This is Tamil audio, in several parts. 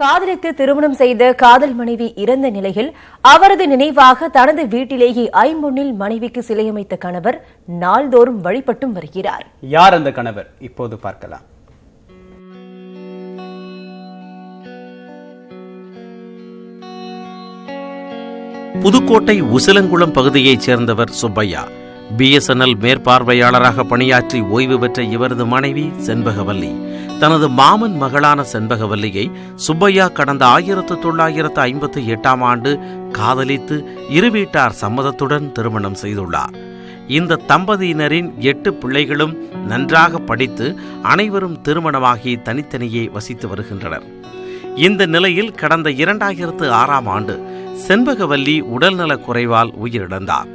காதலித்து திருமணம் செய்த காதல் மனைவி இறந்த நிலையில் அவரது நினைவாக தனது வீட்டிலேயே ஐம்பொன்னில் மனைவிக்கு சிலையமைத்த கணவர் நாள்தோறும் வழிபட்டும் வருகிறார். யார் அந்த கணவர்? இப்போது பார்க்கலாம். புதுக்கோட்டை உசிலங்குளம் பகுதியைச் சேர்ந்தவர் சுப்பையா. பிஎஸ்என்எல் மேற்பார்வையாளராக பணியாற்றி ஓய்வு பெற்ற இவரது மனைவி செண்பகவல்லி. தனது மாமன் மகளான செண்பகவல்லியை சுப்பையா கடந்த ஆயிரத்து தொள்ளாயிரத்து ஐம்பத்தி எட்டாம் ஆண்டு காதலித்து இரு வீட்டார் சம்மதத்துடன் திருமணம் செய்துள்ளார். இந்த தம்பதியினரின் எட்டு பிள்ளைகளும் நன்றாக படித்து அனைவரும் திருமணமாகி தனித்தனியே வசித்து வருகின்றனர். இந்த நிலையில் கடந்த இரண்டாயிரத்து ஆறாம் ஆண்டு செண்பகவல்லி உடல்நலக் குறைவால் உயிரிழந்தார்.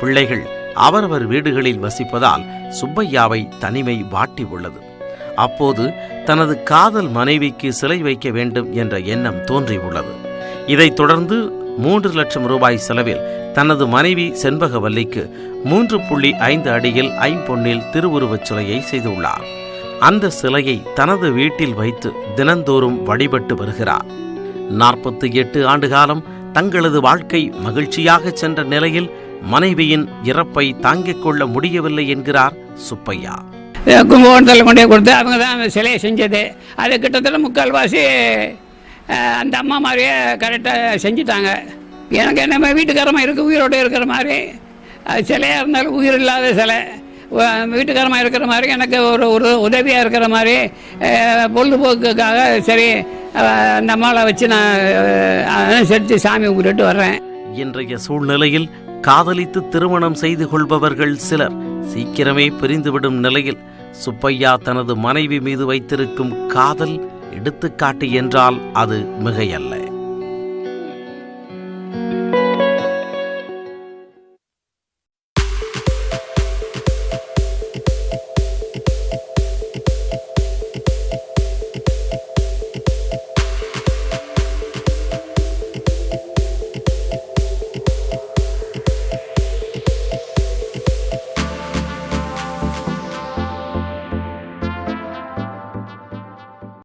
பிள்ளைகள் அவரவர் வீடுகளில் வசிப்பதால் சுப்பையாவை தனிமை வாட்டி உள்ளது. அப்போது தனது காதல் மனைவிக்கு சிலை வைக்க வேண்டும் என்ற எண்ணம் தோன்றியுள்ளது. இதைத் தொடர்ந்து மூன்று லட்சம் ரூபாய் செலவில் தனது மனைவி செண்பகவல்லிக்கு மூன்று புள்ளி ஐந்து அடியில் ஐம்பொன்னில் திருவுருவச் சிலையை செய்துள்ளார். அந்த சிலையை தனது வீட்டில் வைத்து தினந்தோறும் வழிபட்டு வருகிறார். நாற்பத்தி எட்டு ஆண்டு காலம் தங்களது வாழ்க்கை மகிழ்ச்சியாக சென்ற நிலையில் மனைவியின் இறப்பை தாங்கிக் கொள்ள முடியவில்லை என்கிறார் சுப்பையா. கும்பகோணத்தில் கொண்டே கொடுத்து அவங்க தான் அந்த சிலையை செஞ்சது. அது கிட்டத்தட்ட முக்கால்வாசி அந்த அம்மா மாதிரியே கரெக்டாக செஞ்சுட்டாங்க. எனக்கு என்ன வீட்டுக்காரமாக இருக்குது உயிரோடு இருக்கிற மாதிரி. அது சிலையாக இருந்தாலும் உயிர் இல்லாத சிலை. வீட்டுக்காரமாக இருக்கிற மாதிரி எனக்கு ஒரு ஒரு உதவியாக இருக்கிற மாதிரி பொழுதுபோக்குக்காக சரி அந்த அம்மாவை வச்சு நான் அனுசரித்து சாமி கும்பிட்டுட்டு வர்றேன். இன்றைய சூழ்நிலையில் காதலித்து திருமணம் செய்து கொள்பவர்கள் சிலர் சீக்கிரமே பிரிந்துவிடும் நிலையில் சுப்பையா தனது மனைவி மீது வைத்திருக்கும் காதல் எடுத்துக்காட்டு என்றால் அது மிகையல்ல.